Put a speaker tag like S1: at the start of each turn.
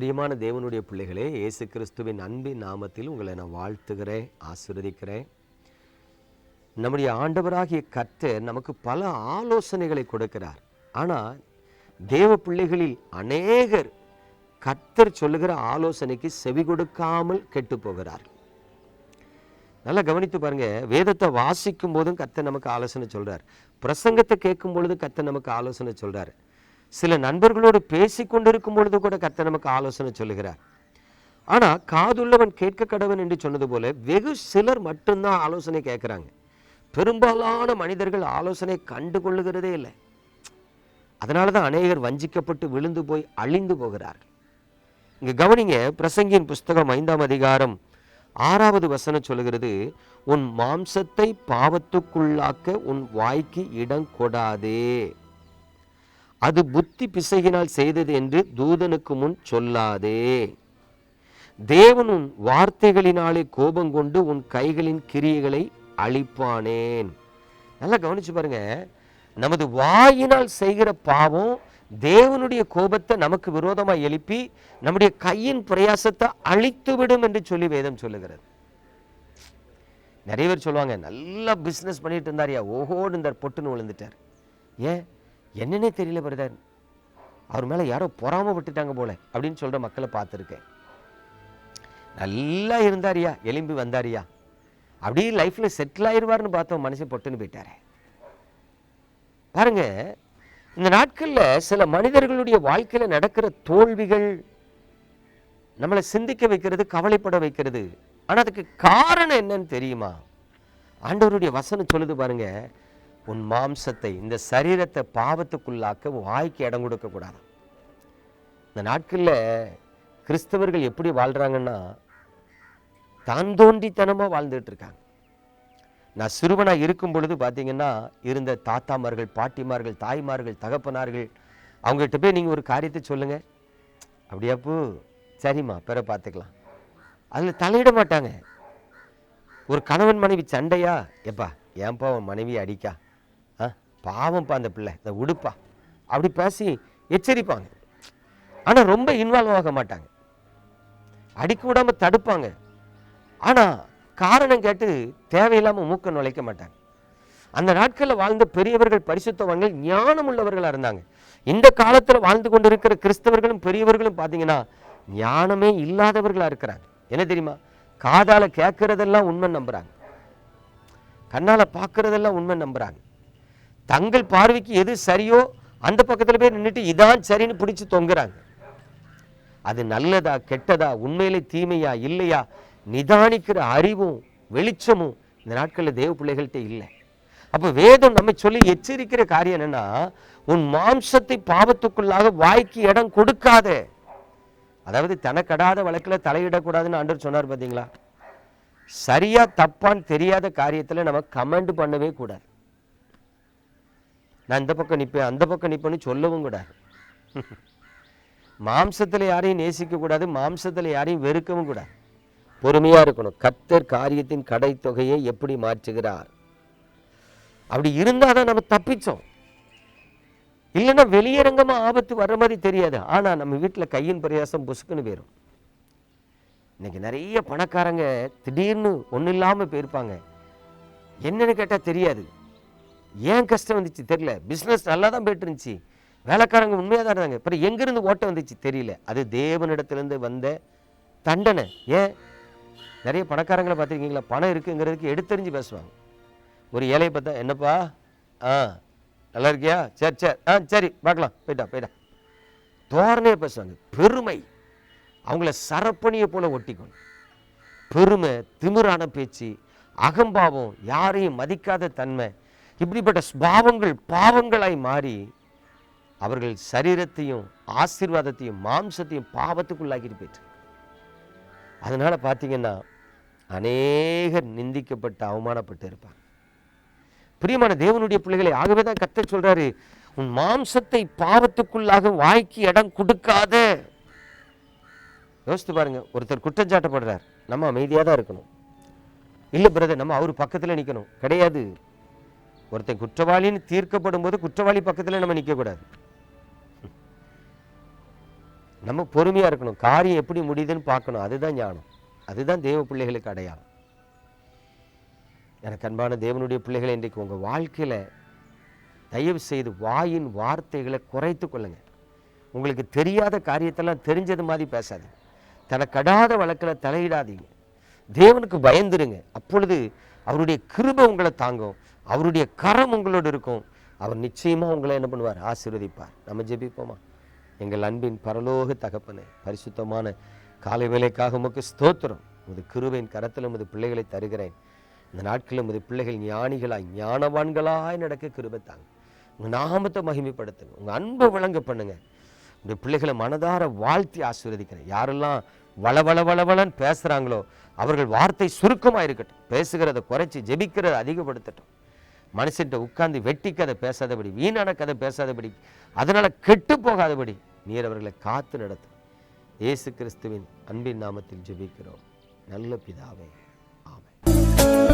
S1: பிரியமான தேவனுடைய பிள்ளைகளே இயேசு கிறிஸ்துவின் அன்பின் நாமத்தில் உங்களை நான் வாழ்த்துகிறேன் ஆசீர்வதிக்கிறேன். நம்முடைய ஆண்டவராகிய கர்த்தர் நமக்கு பல ஆலோசனைகளை கொடுக்கிறார். ஆனால் தேவ பிள்ளைகளில் அநேகர் கர்த்தர் சொல்லுகிற ஆலோசனைக்கு செவி கொடுக்காமல் கெட்டு போகிறார்கள் நல்லா கவனித்து பாருங்க வேதத்தை வாசிக்கும் போதும் கத்தர் நமக்கு ஆலோசனை சொல்றார். பிரசங்கத்தை கேட்கும் பொழுது கர்த்தர் நமக்கு ஆலோசனை சொல்றாரு. சில நண்பர்களோடு பேசி கொண்டிருக்கும் பொழுது கூட கர்த்தர் நமக்கு ஆலோசனை சொல்லுகிறார். ஆனா காதுள்ளவன் கேட்க கடவன் என்று சொன்னது போல வெகு சிலர் மட்டும்தான் ஆலோசனை கேட்குறாங்க. பெரும்பாலான மனிதர்கள் ஆலோசனை கண்டு கொள்ளுகிறதே இல்லை. அதனால தான் அநேகர் வஞ்சிக்கப்பட்டு விழுந்து போய் அழிந்து போகிறார்கள். இங்க கவனிங்க பிரசங்கியின் புஸ்தகம் ஐந்தாம் அதிகாரம் ஆறாவது வசனம் சொல்லுகிறது உன் மாம்சத்தை பாவத்துக்குள்ளாக்க உன் வாய்க்கு இடம் கொடாதே. அது புத்தி பிசகினால் செய்தது என்று தூதனுக்கு முன் சொல்லாதே. தேவனும் வார்த்தைகளினாலே கோபம் கொண்டு உன் கைகளின் கிரியைகளை அழிப்பானேன். நல்லா கவனிச்சு பாருங்க. நமது வாயினால் செய்கிற பாவம் தேவனுடைய கோபத்தை நமக்கு விரோதமாக எழுப்பி நம்முடைய கையின் பிரயாசத்தை அழித்து விடும் என்று சொல்லி வேதம் சொல்லுகிறது. நிறைய பேர் சொல்லுவாங்க நல்லா பிஸ்னஸ் பண்ணிட்டு இருந்தாரியா ஓஹோடு இருந்தார் பொட்டுன்னு விழுந்துட்டார். ஏன்? என்னன்னே தெரியல பிரதர் அவர் மேலே யாரோ பொறாம விட்டுட்டாங்க போல அப்படின்னு சொல்கிற மக்களை பார்த்துருக்கேன். நல்லா இருந்தாரியா எலும்பி வந்தாரியா அப்படியே லைஃப்பில் செட்டில் ஆயிடுவார்னு பார்த்தோம் மனுஷன் பொட்டுன்னு போயிட்டாரு. பாருங்க இந்த நாட்களில் சில மனிதர்களுடைய வாழ்க்கையில் நடக்கிற தோல்விகள் நம்மளை சிந்திக்க வைக்கிறது கவலைப்பட வைக்கிறது. ஆனால் அதுக்கு காரணம் என்னன்னு தெரியுமா? ஆண்டவருடைய வசனம் சொல்லுது பாருங்க உன் மாம்சத்தை இந்த சரீரத்தை பாவத்துக்குள்ளாக்க வாய்க்கு இடம் கொடுக்கக்கூடாது இந்த நாட்களில் கிறிஸ்தவர்கள் எப்படி வாழ்கிறாங்கன்னா தான் தோண்டித்தனமாக வாழ்ந்துட்டு இருக்காங்க நான் சிறுவனாக இருக்கும் பொழுது பார்த்தீங்கன்னா இருந்த தாத்தாமார்கள் பாட்டிமார்கள் தாய்மார்கள் தகப்பனார்கள் அவங்ககிட்ட போய் நீங்கள் ஒரு காரியத்தை சொல்லுங்கள் அப்படியாப்போ சரிம்மா பிற பார்த்துக்கலாம் அதில் தலையிட மாட்டாங்க. ஒரு கணவன் மனைவி சண்டையா? எப்பா ஏன்பா உன் மனைவி அடிக்கா? பாவம்ப்பா அந்த பிள்ளை இந்த உடுப்பா. அப்படி பேசி எச்சரிப்பாங்க. ஆனால் ரொம்ப இன்வால்வ் ஆக மாட்டாங்க. அடிக்க விடாமல் தடுப்பாங்க. ஆனால் காரணம் கேட்டு தேவையில்லாமல் மூக்க நுழைக்க மாட்டாங்க. அந்த நாட்களில் வாழ்ந்த பெரியவர்கள் பரிசுத்தவங்கள் ஞானம் உள்ளவர்களாக இருந்தாங்க. இந்த காலத்தில் வாழ்ந்து கொண்டிருக்கிற கிறிஸ்தவர்களும் பெரியவர்களும் பார்த்தீங்கன்னா ஞானமே இல்லாதவர்களாக இருக்கிறாங்க. என்ன தெரியுமா? காதால கேட்கறதெல்லாம் உண்மை நம்புறாங்க. கண்ணால பார்க்கறதெல்லாம் உண்மை நம்புறாங்க. தங்கள் பார்வைக்கு எது சரியோ அந்த பக்கத்தில் போய் நின்றுட்டு இதான் சரின்னு பிடிச்சி தொங்குறாங்க. அது நல்லதா கெட்டதா உண்மையிலே தீமையா இல்லையா? நிதானிக்கிற அறிவும் வெளிச்சமும் இந்த நாட்களில் தேவ பிள்ளைகள்கிட்ட இல்லை. அப்போ வேதம் நம்ம சொல்லி எச்சரிக்கிற காரியம் என்னன்னா உன் மாம்சத்தை பாவத்துக்குள்ளாக வாய்க்கு இடம் கொடுக்காத. அதாவது தனக்கடாத வழக்கில் தலையிடக்கூடாதுன்னு ஆண்டவர் சொன்னார் பார்த்தீங்களா சரியா தப்பான்னு தெரியாத காரியத்தில் நம்ம கமெண்ட் பண்ணவே கூடாது. நான் இந்த பக்கம் நிற்பேன் அந்த பக்கம் நிற்பேன்னு சொல்லவும் கூடாது. மாம்சத்தில் யாரையும் நேசிக்க கூடாது மாம்சத்தில் யாரையும் வெறுக்கவும் கூடாது. பொறுமையாக இருக்கணும். கத்தர் காரியத்தின் கடை தொகையை எப்படி மாற்றுகிறார்? அப்படி இருந்தால் தான் நம்ம தப்பிச்சோம். இல்லைன்னா வெளியரங்கமாக ஆபத்து வர்ற மாதிரி தெரியாது. ஆனால் நம்ம வீட்டில் கையின் பிரயாசம் புசுக்குன்னு போயிடும் இன்னைக்கு நிறைய பணக்காரங்க திடீர்னு ஒன்றும் இல்லாமல் போயிருப்பாங்க. என்னன்னு கேட்டால் தெரியாது. ஏன் கஷ்டம் வந்துச்சு? தெரியல. பிஸ்னஸ் நல்லா தான் போயிட்டு இருந்துச்சு வேலைக்காரங்க உண்மையாக தான் இருந்தாங்க. அப்புறம் எங்கேருந்து ஓட்டம் வந்துச்சு? தெரியல. அது தேவனிடத்துலேருந்து வந்த தண்டனை. ஏன்? நிறைய பணக்காரங்களை பார்த்துருக்கீங்களா? பணம் இருக்குங்கிறதுக்கு எடுத்தறிஞ்சு பேசுவாங்க. ஒரு ஏழையை பார்த்தா என்னப்பா? ஆ நல்லா இருக்கியா? சரி சரி. ஆ சரி பார்க்கலாம். போயிட்டா போயிட்டா. தோரணையாக பேசுவாங்க. பெருமை. அவங்கள சரப்பணியை போல ஒட்டிக்கணும். பெருமை திமிரான பேச்சு அகம்பாவம் யாரையும் மதிக்காத தன்மை இப்படிப்பட்ட ஸ்பாவங்கள் பாவங்களாய் மாறி அவர்கள் சரீரத்தையும் ஆசீர்வாதத்தையும் மாம்சத்தையும் பாவத்துக்குள்ளாக்கிட்டு போயிட்டு அதனால பார்த்தீங்கன்னா அநேகர் நிந்திக்கப்பட்டு அவமானப்பட்டு இருப்பாங்க. பிரியமான தேவனுடைய பிள்ளைகளை ஆகவே தான் கத்த சொல்றாரு உன் மாம்சத்தை பாவத்துக்குள்ளாக வாய்க்கு இடம் கொடுக்காத. யோசித்து பாருங்க ஒருத்தர் குற்றஞ்சாட்டப்படுறார் நம்ம அமைதியாக தான் இருக்கணும். இல்லை பிரதர் நம்ம அவர் பக்கத்தில் நிற்கணும் கிடையாது. ஒருத்தன் குற்றவாளின்னு தீர்க்கப்படும் போது குற்றவாளி பக்கத்தில் நம்ம நிற்கக்கூடாது நம்ம பொறுமையா இருக்கணும். காரியம் எப்படி முடியுதுன்னு பார்க்கணும். அதுதான் ஞானம். அதுதான் தேவ பிள்ளைகளுக்கு அடையாளம். எனக்கு அன்பான தேவனுடைய பிள்ளைகளை இன்றைக்கு உங்கள் வாழ்க்கையில தயவு செய்து வாயின் வார்த்தைகளை குறைத்து கொள்ளுங்க. உங்களுக்கு தெரியாத காரியத்தெல்லாம் தெரிஞ்சது மாதிரி பேசாதீங்க. தனக்கடாத வழக்கில் தலையிடாதீங்க. தேவனுக்கு பயந்துருங்க. அப்பொழுது அவருடைய கிருபை உங்களை தாங்கும். அவருடைய கரம் உங்களோடு இருக்கும். அவர் நிச்சயமாக உங்களை என்ன பண்ணுவார்? ஆசீர்வதிப்பார். நம்ம ஜெபிப்போமா? எங்கள் அன்பின் பரலோக தகப்பனே பரிசுத்தமான காலை வேலைக்காக உமக்கு ஸ்தோத்திரம். உமது கிருபையின் கரத்தில் உமது பிள்ளைகளை தருகிறேன். இந்த நாட்களில் உமது பிள்ளைகள் ஞானிகளாய் ஞானவான்களாய் நடக்க கிருபை தாங்க. உங்கள் நாமத்தை மகிமைப்படுத்துங்க. உங்கள் அன்பை விளங்க பண்ணுங்க. உடைய பிள்ளைகளை மனதார வாழ்த்தி ஆசீர்வதிக்கிறேன். யாரெல்லாம் வள வள வளவளன்னு பேசுகிறாங்களோ அவர்கள் வார்த்தை சுருக்கமாக இருக்கட்டும். பேசுகிறத குறைச்சி ஜெபிக்கிறத அதிகப்படுத்தட்டும். மனுஷன்ட்ட உட்கார்ந்து வெட்டி கதை பேசாதபடி வீணான கதை பேசாதபடி அதனால் கெட்டு போகாதபடி நீர் அவர்களை காத்து நடத்தும் இயேசு கிறிஸ்துவின் அன்பின் நாமத்தில் ஜெபிக்கிறோம். நல்ல பிதாவே ஆமை